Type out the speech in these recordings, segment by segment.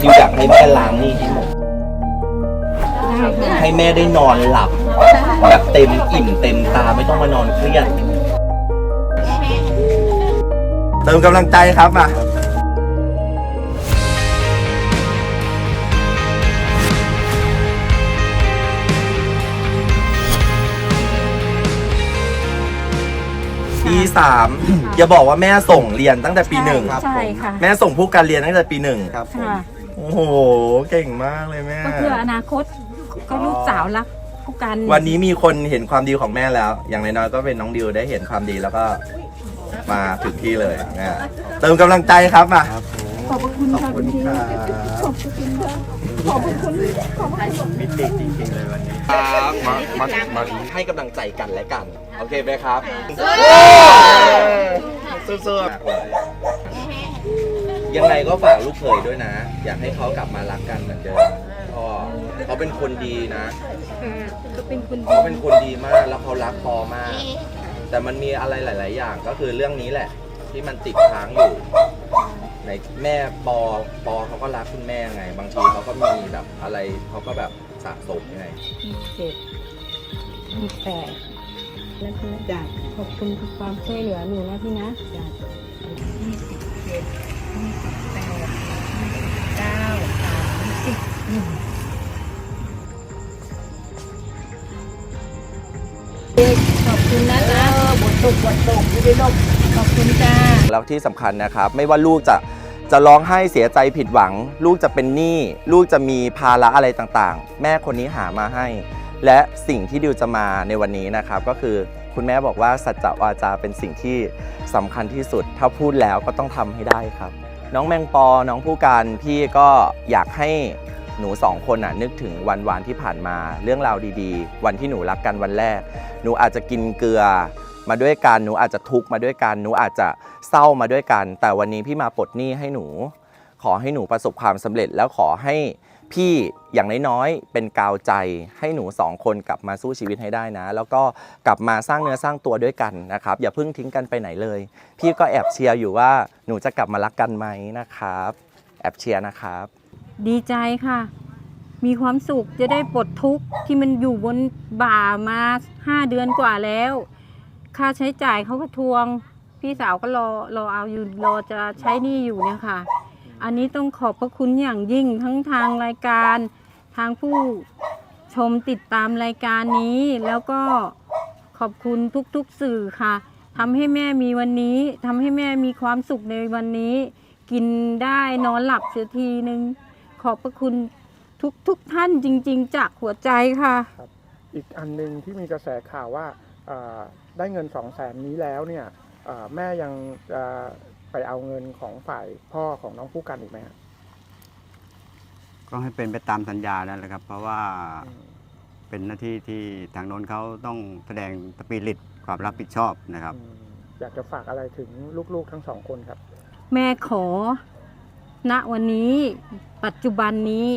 ดิวอยากให้แม่ล้างหนี่ที่หมดให้แม่ได้นอนหลับแบบเต็มอิ่มเต็มตาไม่ต้องมานอนเครียดเติมกำลังใจครับมาปีสามอย่าบอกว่าแม่ส่งเรียนตั้งแต่ปีหนึ่งใช่ค่ะ แม่ส่งผู้การเรียนตั้งแต่ปีหนึ่งครับผมค่ะ โอ้โห เก่งมากเลยแม่ ก็เพื่ออนาคตก็ลูกสาวรักผู้กันวันนี้มีคนเห็นความดีของแม่แล้ว อย่างน้อยๆก็เป็นน้องดิวได้เห็นความดีแล้วก็มาถึงที่เลยนะเติมกำลังใจครับมาครับผมขอบพระคุณขอบค่ะคุณคุณพี่ค่ะขอบพระคุณค่ะขอบพระคุณขอบพระคุณมิติจริงๆเลยวันนี้ครับมามามาให้กำลังใจกันและกัน โอเคไหมครับสู้ๆ ยังไงก็ฝากลูกเขยด้วยนะ อยากให้เขากลับมารักกันเหมือนเดิมพ่อเขาเป็นคนดีนะก็เป็นคุณเขาเป็นคนดีมากแล้วเขารักปอมาก แต่มันมีอะไรหลาย ๆ อย่างก็คือเรื่องนี้แหละ ที่มันติดค้างอยู่ในแม่ปอปอเขาก็รักคุณแม่ไง บางทีเขาก็มีแบบอะไรเขาก็แบบสะสมไงเจ็ดมีแปดแล้วพี่นะจ้ะขอบคุณทุกความช่วยเหลือหนูนะพี่นะจ้ะ เก้าสามสิบขอบคุณนะจ๊ะบทตกบทตกไม่ได้ลบขอบคุณจ้าแล้วที่สำคัญนะครับ ไม่ว่าลูกจะจะร้องไห้เสียใจผิดหวัง ลูกจะเป็นหนี้ลูกจะมีภาระอะไรต่างๆ แม่คนนี้หามาให้ และสิ่งที่ดิวจะมาในวันนี้นะครับ ก็คือคุณแม่บอกว่าสัจจะวาจาเป็นสิ่งที่สำคัญที่สุด ถ้าพูดแล้วก็ต้องทำให้ได้ครับ น้องแมงปอ น้องผู้การพี่ก็อยากให้หนูสองคนน่ะนึกถึงวันวานที่ผ่านมาเรื่องราวดีๆ วันที่หนูรักกันวันแรก หนูอาจจะกินเกลือมาด้วยกันหนูอาจจะทุกข์มาด้วยกันหนูอาจจะเศร้ามาด้วยกัน แต่วันนี้พี่มาปลดหนี้ให้หนู ขอให้หนูประสบความสำเร็จแล้วขอให้ พี่อย่างน้อยๆเป็นกาวใจให้หนูสองคนกลับมาสู้ชีวิตให้ได้นะ แล้วก็กลับมาสร้างเนื้อสร้างตัวด้วยกันนะครับอย่าเพิ่งทิ้งกันไปไหนเลย พี่ก็แอบเชียร์อยู่ว่าหนูจะกลับมารักกันไหมนะครับ แอบเชียร์นะครับ ดีใจค่ะ มีความสุขจะได้ปลดทุกข์ที่มันอยู่บนบ่ามาห้าเดือนกว่าแล้ว ค่าใช้จ่ายเขาก็ทวง พี่สาวก็รอรอเอาอยู่รอจะใช้หนี้อยู่เนี่ยค่ะ อันนี้ต้องขอบพระคุณอย่างยิ่งทั้งทางรายการทางผู้ชมติดตามรายการนี้ แล้วก็ขอบคุณทุกๆสื่อค่ะทำให้แม่มีวันนี้ทำให้แม่มีความสุขในวันนี้ กินได้นอนหลับเสียทีนึง ขอบพระคุณทุกทุกท่านจริง ๆ จากหัวใจค่ะ อีกอันหนึ่งที่มีกระแสข่าวว่าเอ่อได้เงินสองแสนนี้แล้วเนี่ยเอ่อแม่ยังจะ ไปเอาเงินของฝ่ายพ่อของน้องผู้กันอีกไหมฮะก็ให้เป็นไปตามสัญญานั่นแหละครับ เพราะว่าอืมเป็นหน้าที่ที่ทางโน้นเขาต้องแสดงสปิริตความรับผิดชอบนะครับ อืมอยากจะฝากอะไรถึงลูกๆทั้งสองคนครับ แม่ขอ ณวันนี้ ปัจจุบันนี้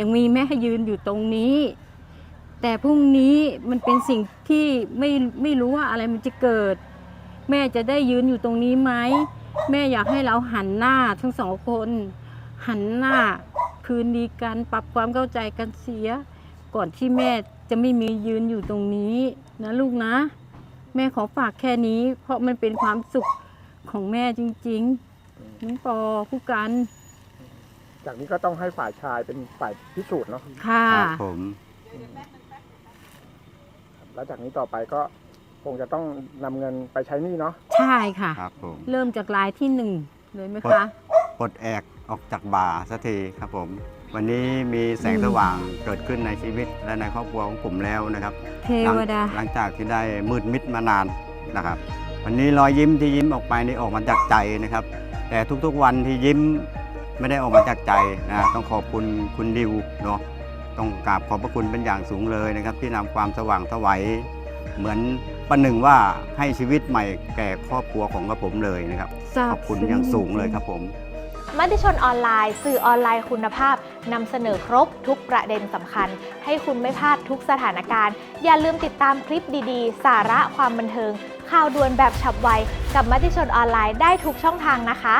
ยังมีแม่ยืนอยู่ตรงนี้ แต่พรุ่งนี้มันเป็นสิ่งที่ไม่ไม่รู้ว่าอะไรมันจะเกิด แม่จะได้ยืนอยู่ตรงนี้ไหม แม่อยากให้เราหันหน้าทั้งสองคน หันหน้าคืนดีกันปรับความเข้าใจกันเสีย ก่อนที่แม่จะไม่มียืนอยู่ตรงนี้นะลูกนะ แม่ขอฝากแค่นี้ เพราะมันเป็นความสุขของแม่จริงๆน้องปอผู้กัน จากนี้ก็ต้องให้ฝ่ายชายเป็นฝ่ายพิสูจน์เนาะค่ะ ครับผมอืมแล้วจากนี้ต่อไปก็ คงจะต้องนำเงินไปใช้หนี้เนาะ ใช่ค่ะ ครับผมเริ่มจากลายที่หนึ่งเลยไหมคะ ปลดแอกออกจากบ่าสักทีครับผม วันนี้มีแสงสว่างเกิดขึ้นในชีวิตและในครอบครัวของผมแล้วนะครับ เทหลังวดาหลังจากที่ได้มืดมิดมานานนะครับ วันนี้รอยยิ้มที่ยิ้มออกไปนี่ออกมาจากใจนะครับ แต่ทุกๆวันที่ยิ้มไม่ได้ออกมาจากใจนะต้องขอบคุณคุณดิวเนาะต้องกราบขอบพระคุณเป็นอย่างสูงเลยนะครับ ที่นำความสว่างสวัยเหมือน ประหนึ่งว่าให้ชีวิตใหม่แก่ครอบครัวของกระผมเลยนะครับซาขบอบคุณซึ้งอย่างสูงเลยครับผมมติชนออนไลน์ สื่อออนไลน์คุณภาพนำเสนอครบทุกประเด็นสำคัญ ให้คุณไม่พลาดทุกสถานการณ์ อย่าลืมติดตามคลิปดีๆ สาระความบันเทิง ข่าวด่วนแบบฉับไว กับมติชนออนไลน์ได้ทุกช่องทางนะคะ